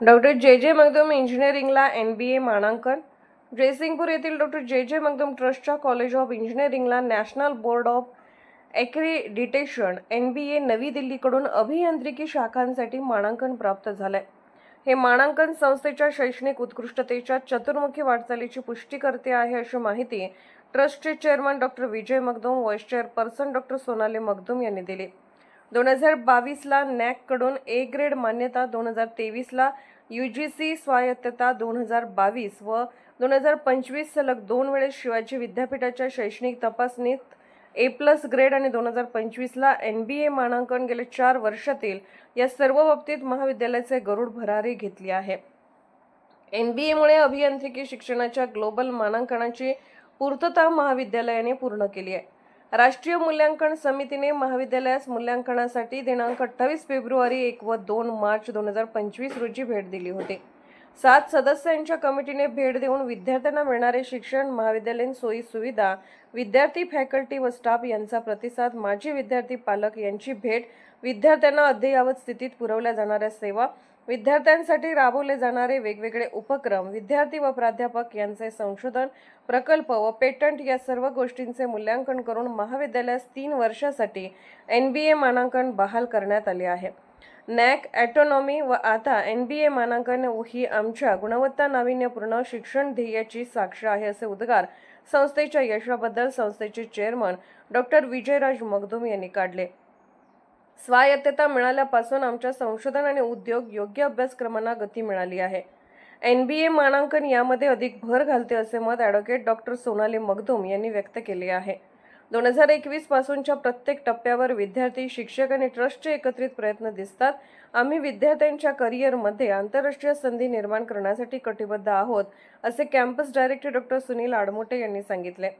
Doctor जे J Magdum इंजिनिअरिंगला N B ए मानांकन. जयसिंगपूर येथील डॉक्टर जे जे मगदुम ट्रस्टच्या college of इंजिनिअरिंगला national board of accreditation N B A नवी दिल्लीकडून अभियांत्रिकी शाखांसाठी मानांकन प्राप्त झालंय. हे मानांकन संस्थेच्या शैक्षणिक उत्कृष्टतेच्या चतुर्मुखी वाटचालीची पुष्टी करते आहे अशी माहिती ट्रस्टचे chairman doctor Vijay Magdum vice chairperson doctor Sonali Magdum यांनी दिली. दोन हजार बावीसला नॅककडून ए ग्रेड मान्यता दोन हजार तेवीसला यू जी सी स्वायत्तता दोन हजार बावीस व दोन हजार पंचवीस सलग दोन वेळेस शिवाजी विद्यापीठाच्या शैक्षणिक तपासणीत ए प्लस ग्रेड आणि दोन हजार पंचवीसला एन बी ए मानांकन गेले चार वर्षातील या सर्व बाबतीत महाविद्यालयाचे गरुड भरारी घेतली आहे. एन बी एमुळे अभियांत्रिकी शिक्षणाच्या ग्लोबल मानांकनाची पूर्तता महाविद्यालयाने पूर्ण केली आहे. राष्ट्रीय मूल्यांकन समितीने महाविद्यालयास मूल्यांकनासाठी दिनांक अठ्ठावीस फेब्रुवारी एक व दोन मार्च दोन हजार पंचवीस रोजी भेट दिली होती. सात सदस्यांच्या कमिटीने भेट देऊन विद्यार्थ्यांना मिळणारे शिक्षण महाविद्यालयीन सोयी सुविधा विद्यार्थी फॅकल्टी व स्टाफ यांचा प्रतिसाद माजी विद्यार्थी पालक यांची भेट विद्यार्थ्यांना अद्ययावत स्थितीत पुरवल्या जाणाऱ्या सेवा विद्यार्थ्यांसाठी राबवले जाणारे वेगवेगळे उपक्रम विद्यार्थी व प्राध्यापक यांचे संशोधन प्रकल्प व पेटंट या सर्व गोष्टींचे मूल्यांकन करून महाविद्यालयास तीन वर्षासाठी एन बी ए मानांकन बहाल करण्यात आले आहे. नॅक ॲटोनॉमी व आता एन बी ए मानांकन ही आमच्या गुणवत्ता नाविन्यपूर्ण शिक्षण ध्येयाची साक्ष आहे असे उद्गार संस्थेच्या यशाबद्दल संस्थेचे चेअरमन डॉक्टर विजयराज मगदुम यांनी काढले. स्वायत्तता मिळाल्यापासून आमच्या संशोधन आणि उद्योग योग्य अभ्यासक्रमांना गती मिळाली आहे. एन बी ए मानांकन यामध्ये अधिक भर घालते असे मत ॲडव्होकेट डॉक्टर सोनाली मगदुम यांनी व्यक्त केले आहे. दोन हजार एकवीस पासूनच्या प्रत्येक टप्प्यावर विद्यार्थी शिक्षक आणि ट्रस्टचे एकत्रित प्रयत्न दिसतात. आम्ही विद्यार्थ्यांच्या करिअरमध्ये आंतरराष्ट्रीय संधी निर्माण करण्यासाठी कटिबद्ध आहोत असे campus director doctor Sunil Aadmote यांनी सांगितले.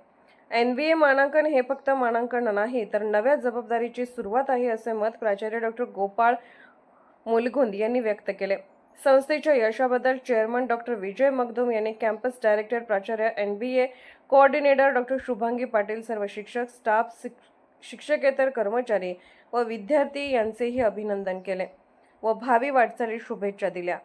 एन बी ए मानांकन हे फक्त मानांकन नाही तर नव्या जबाबदारीची सुरुवात आहे असे मत प्राचार्य डॉक्टर गोपाळ मुलगुंद यांनी व्यक्त केले. संस्थेच्या यशाबद्दल चेअरमन डॉक्टर विजय मगदुम यांनी कॅम्पस डायरेक्टर प्राचार्य N B A coordinator doctor Shubhangi Patil सर्व शिक्षक स्टाफ शिक्षकेतर कर्मचारी व विद्यार्थी यांचेही अभिनंदन केले व भावी वाटचाली शुभेच्छा दिल्या.